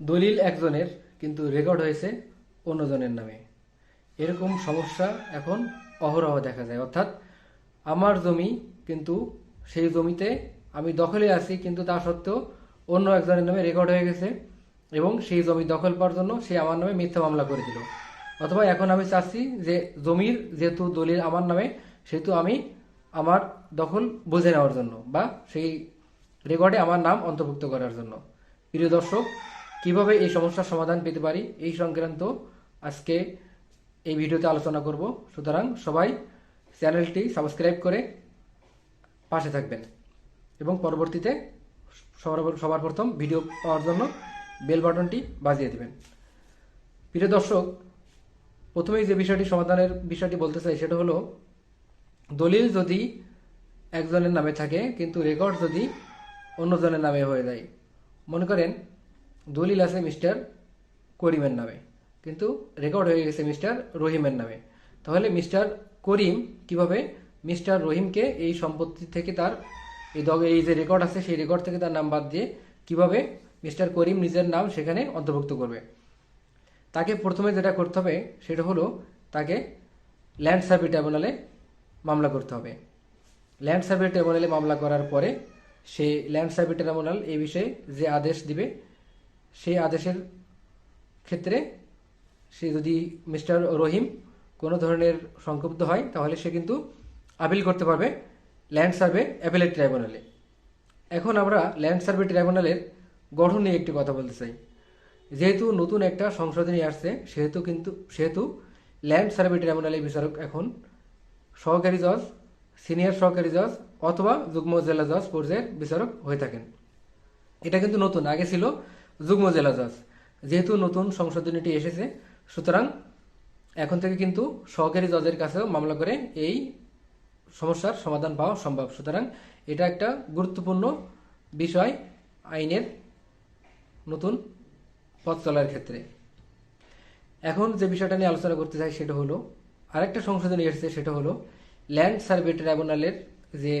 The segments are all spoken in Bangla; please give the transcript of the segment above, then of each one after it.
দলিল একজনের, কিন্তু রেকর্ড হয়েছে অন্যজনের নামে। এরকম সমস্যা এখন অহরহ দেখা যায়। অর্থাৎ আমার জমি, কিন্তু সেই জমিতে আমি দখলে আছি, কিন্তু তা সত্ত্বেও অন্য একজনের নামে রেকর্ড হয়ে গেছে এবং সেই জমি দখল পাওয়ার জন্য সে আমার নামে মিথ্যা মামলা করে দিল অথবা এখন আমি চাচ্ছি যে জমির যেহেতু দলিল আমার নামে, সেহেতু আমি আমার দখল বুঝে নেওয়ার জন্য বা সেই রেকর্ডে আমার নাম অন্তর্ভুক্ত করার জন্য। প্রিয় দর্শক কীভাবে এই সমস্যার সমাধান পেতে পারি এই সংক্রান্ত আজকে এই ভিডিওতে আলোচনা করব। সুতরাং সবাই চ্যানেলটি সাবস্ক্রাইব করে পাশে থাকবেন এবং পরবর্তীতে সবার প্রথম ভিডিও পাওয়ার জন্য বেল বাটনটি বাজিয়ে দেবেন। প্রিয় দর্শক, প্রথমেই যে বিষয়টি সমাধানের বিষয়টি বলতে চাই সেটা হলো, দলিল যদি একজনের নামে থাকে, কিন্তু রেকর্ড যদি অন্যজনের নামে হয়ে যায়, মনে করেন দলিল আছে মিস্টার করিমের নামে। কিন্তু রেকর্ড হয়ে গেছে মিস্টার রহিমের নামে। তাহলে মিস্টার করিম কীভাবে মিস্টার রহিমকে এই সম্পত্তি থেকে তার এই দগ এই যে রেকর্ড আছে, সেই রেকর্ড থেকে তার নাম বাদ দিয়ে কীভাবে মিস্টার করিম নিজের নাম সেখানে অন্তর্ভুক্ত করবে। তাকে প্রথমে যেটা করতে হবে, সেটা হলো তাকে ল্যান্ড সার্ভে ট্রাইব্যুনালে মামলা করতে হবে। ল্যান্ড সার্ভে ট্রাইব্যুনালে মামলা করার পরে সে ল্যান্ড সার্ভে ট্রাইব্যুনাল এই বিষয়ে যে আদেশ দিবে সেই আদেশের ক্ষেত্রে সে যদি মিস্টার রহিম কোনো ধরনের সংক্ষুব্ধ হয়, তাহলে সে কিন্তু আপিল করতে পারবে ল্যান্ড সার্ভে অ্যাপেলেট ট্রাইব্যুনালে। এখন আমরা ল্যান্ড সার্ভে ট্রাইব্যুনালের গঠন নিয়ে একটি কথা বলতে চাই। যেহেতু নতুন একটা সংশোধনী আসছে, সেহেতু কিন্তু, সেহেতু ল্যান্ড সার্ভে ট্রাইব্যুনালের বিচারক এখন সহকারী জজ, সিনিয়র সহকারী জজ অথবা যুগ্ম জেলা জজ পর্যায়ের বিচারক হয়ে থাকেন। এটা কিন্তু নতুন, আগে ছিল যুগ্ম জেলা জজ যেহেতু নতুন সংশোধনীটি এসেছে, সুতরাং এখন থেকে কিন্তু সহকারী জজের কাছেও মামলা করে এই সমস্যার সমাধান পাওয়া সম্ভব। সুতরাং এটা একটা গুরুত্বপূর্ণ বিষয় আইনের নতুন পথ চলার ক্ষেত্রে। এখন যে বিষয়টা নিয়ে আলোচনা করতে চাই সেটা হলো, আরেকটা সংশোধনী এসেছে, সেটা হলো ল্যান্ড সার্ভে ট্রাইব্যুনালের যে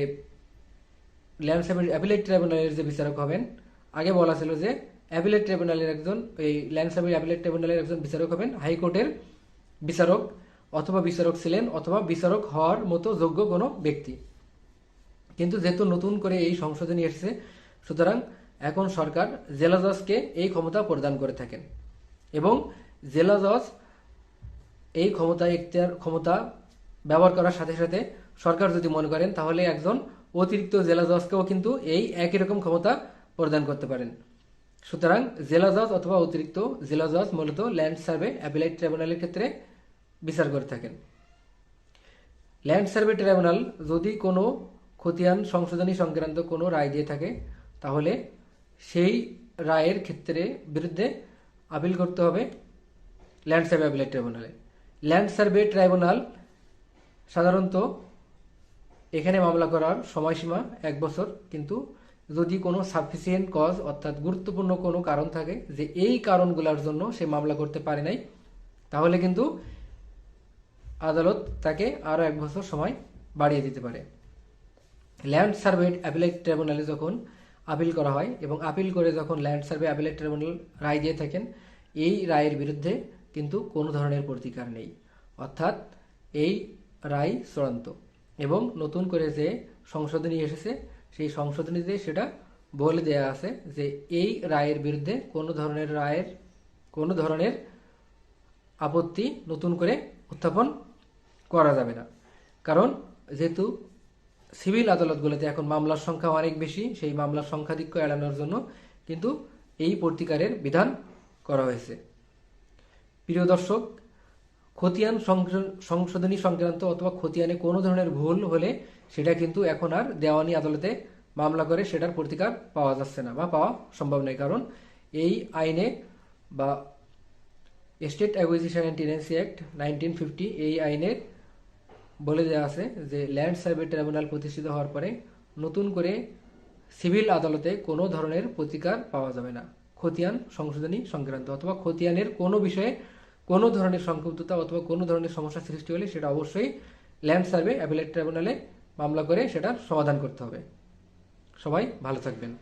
ল্যান্ড সার্ভে অ্যাপিলেট ট্রাইব্যুনালের যে বিচারক হবেন, আগে বলা ছিল যে অ্যাপিলেট ট্রাইব্যুনালের একজন, এই ল্যান্ড সার্ভে অ্যাপিলেট ট্রাইব্যুনালের একজন বিচারক হবেন, হাইকোর্টের বিচারক অথবা বিচারক ছিলেন অথবা বিচারক হওয়ার মতো যোগ্য কোনো ব্যক্তি। কিন্তু যেহেতু নতুন করে এই সংশোধনী এসেছে, সুতরাং এখন সরকার জেলা জজকে এই ক্ষমতা প্রদান করে থাকেন এবং জেলা জজ এই ক্ষমতা এখতিয়ার ক্ষমতা ব্যবহার করার সাথে সাথে সরকার যদি মনে করেন, তাহলে একজন অতিরিক্ত জেলা জজকেও কিন্তু এই একই রকম ক্ষমতা প্রদান করতে পারেন। সুতরাং জেলা জজ অথবা অতিরিক্ত জেলা জজ মূলত ল্যান্ড সার্ভে অ্যাপিলাইট ট্রাইব্যুনালের ক্ষেত্রে বিচার করে থাকেন। ল্যান্ড সার্ভে ট্রাইব্যুনাল যদি কোনো খতিয়ান সংশোধনী সংক্রান্ত কোনো রায় দিয়ে থাকে, তাহলে সেই রায়ের ক্ষেত্রে বিরুদ্ধে আপিল করতে হবে ল্যান্ড সার্ভে অ্যাপিলেট ট্রাইব্যুনালে। ল্যান্ড সার্ভে ট্রাইব্যুনাল সাধারণত এখানে মামলা করার সময়সীমা এক বছর, কিন্তু যদি কোনো সাফিসিয়েন্ট কজ অর্থাৎ গুরুত্বপূর্ণ কোনো কারণ থাকে যে এই কারণগুলোর জন্য সে মামলা করতে পারে নাই, তাহলে কিন্তু আদালত তাকে আরও এক বছর সময় বাড়িয়ে দিতে পারে। ল্যান্ড সার্ভে অ্যাপিলেট ট্রাইব্যুনালে যখন আপিল করা হয় এবং আপিল করে যখন ল্যান্ড সার্ভে অ্যাপিলেট ট্রাইব্যুনাল রায় দিয়ে থাকেন, এই রায়ের বিরুদ্ধে কিন্তু কোনো ধরনের প্রতিকার নেই। অর্থাৎ এই রায় চূড়ান্ত এবং নতুন করে যে সংশোধনী এসেছে সেই সংশোধনীতে সেটা বলে দেয়া আছে যে এই রায়ের বিরুদ্ধে কোনো ধরনের রায়ের, কোনো ধরনের আপত্তি নতুন করে উত্থাপন করা যাবে না। কারণ যেহেতু সিভিল আদালতগুলোতে এখন মামলার সংখ্যা অনেক বেশি, সেই মামলার সংখ্যাধিক্য এড়ানোর জন্য কিন্তু এই প্রতিকারের বিধান করা হয়েছে। প্রিয় দর্শক খতিয়ান সংশো- সংশোধনী সংক্রান্ত অথবা খতিয়ানে কোনো ধরনের ভুল হলে সেটা কিন্তু এখন আর দেওয়ানি আদালতে মামলা করে সেটার প্রতিকার পাওয়া যাচ্ছে না বা পাওয়া সম্ভব নয়। কারণ এই আইনে বা state acquisition and tenancy act nineteen fifty এই আইনে বলে দেওয়া আছে যে ল্যান্ড সার্ভে ট্রাইব্যুনাল প্রতিষ্ঠিত হওয়ার পরে নতুন করে সিভিল আদালতে কোনো ধরনের প্রতিকার পাওয়া যাবে না। খতিয়ান সংশোধনী সংক্রান্ত অথবা খতিয়ানের কোনো বিষয়ে কোনো ধরনের সংক্ষুব্ধতা অথবা কোনো ধরনের সমস্যা সৃষ্টি হলে সেটা অবশ্যই ল্যান্ড সার্ভে অ্যাপিলেট ট্রাইব্যুনালে মামলা করে সেটার সমাধান করতে হবে। সবাই ভালো থাকবেন।